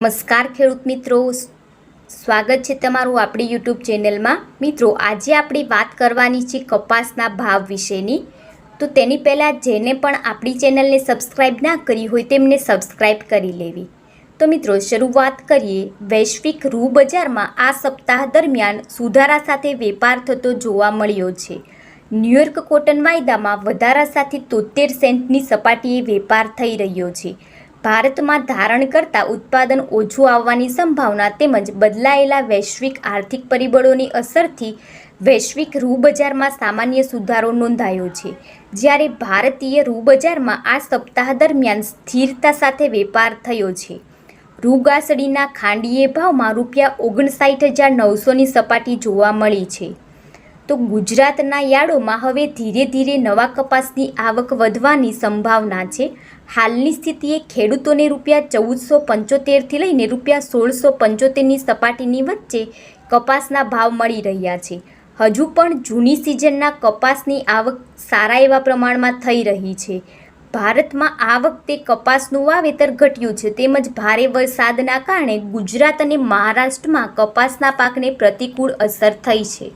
નમસ્કાર ખેડૂત મિત્રો. સ્વાગત છે તમારું આપણી યુટ્યુબ ચેનલમાં. મિત્રો, આજે આપણે વાત કરવાની છે કપાસના ભાવ વિશેની. તો તેની પહેલાં જેને પણ આપણી ચેનલને સબસ્ક્રાઈબ ના કરી હોય તેમને સબસ્ક્રાઈબ કરી લેવી. તો મિત્રો, શરૂઆત કરીએ. વૈશ્વિક રૂ બજારમાં આ સપ્તાહ દરમિયાન સુધારા સાથે વેપાર થતો જોવા મળ્યો છે. ન્યૂયોર્ક કોટન વાયદામાં વધારા સાથે તોતેર સેન્ટની સપાટીએ વેપાર થઈ રહ્યો છે. ભારતમાં ધારણ કરતાં ઉત્પાદન ઓછું આવવાની સંભાવના તેમજ બદલાયેલા વૈશ્વિક આર્થિક પરિબળોની અસરથી વૈશ્વિક રૂબજારમાં સામાન્ય સુધારો નોંધાયો છે. જ્યારે ભારતીય રૂબજારમાં આ સપ્તાહ દરમિયાન સ્થિરતા સાથે વેપાર થયો છે. રૂગાસડીના ખાંડીએ ભાવમાં રૂપિયા ઓગણસાઠ હજાર નવસોની સપાટી જોવા મળી છે. તો ગુજરાતના યાર્ડોમાં હવે ધીરે ધીરે નવા કપાસની આવક વધવાની સંભાવના છે. હાલની સ્થિતિએ ખેડૂતોને રૂપિયા ચૌદસો પંચોતેરથી લઈને રૂપિયા સોળસો પંચોતેરની સપાટીની વચ્ચે કપાસના ભાવ મળી રહ્યા છે. હજુ પણ જૂની સિઝનના કપાસની આવક સારા એવા પ્રમાણમાં થઈ રહી છે. ભારતમાં આ વખતે કપાસનું વાવેતર ઘટ્યું છે તેમજ ભારે વરસાદના કારણે ગુજરાત અને મહારાષ્ટ્રમાં કપાસના પાકને પ્રતિકૂળ અસર થઈ છે.